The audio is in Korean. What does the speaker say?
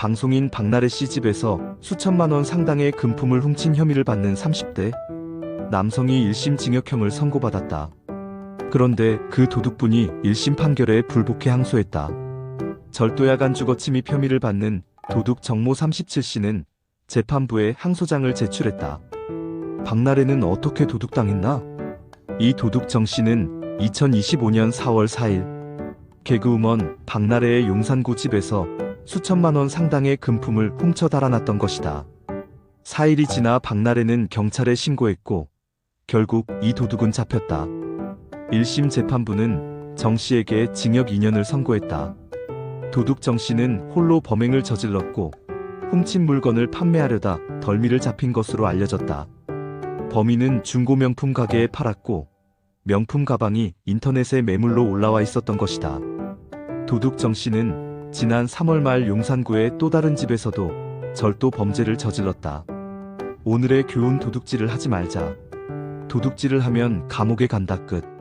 방송인 박나래 씨 집에서 수천만 원 상당의 금품을 훔친 혐의를 받는 30대 남성이 1심 징역형을 선고받았다. 그런데 그 도둑분이 1심 판결에 불복해 항소했다. 절도야간 주거침입 혐의를 받는 도둑 정모 37씨는 재판부에 항소장을 제출했다. 박나래는 어떻게 도둑당했나? 이 도둑 정 씨는 2025년 4월 4일 개그우먼 박나래의 용산구 집에서 수천만 원 상당의 금품을 훔쳐 달아났던 것이다. 4일이 지나 박나래는 경찰에 신고했고 결국 이 도둑은 잡혔다. 1심 재판부는 정 씨에게 징역 2년을 선고했다. 도둑 정 씨는 홀로 범행을 저질렀고 훔친 물건을 판매하려다 덜미를 잡힌 것으로 알려졌다. 범인은 중고 명품 가게에 팔았고 명품 가방이 인터넷에 매물로 올라와 있었던 것이다. 도둑 정 씨는 지난 3월 말 용산구의 또 다른 집에서도 절도 범죄를 저질렀다. 오늘의 교훈 도둑질을 하지 말자. 도둑질을 하면 감옥에 간다 끝.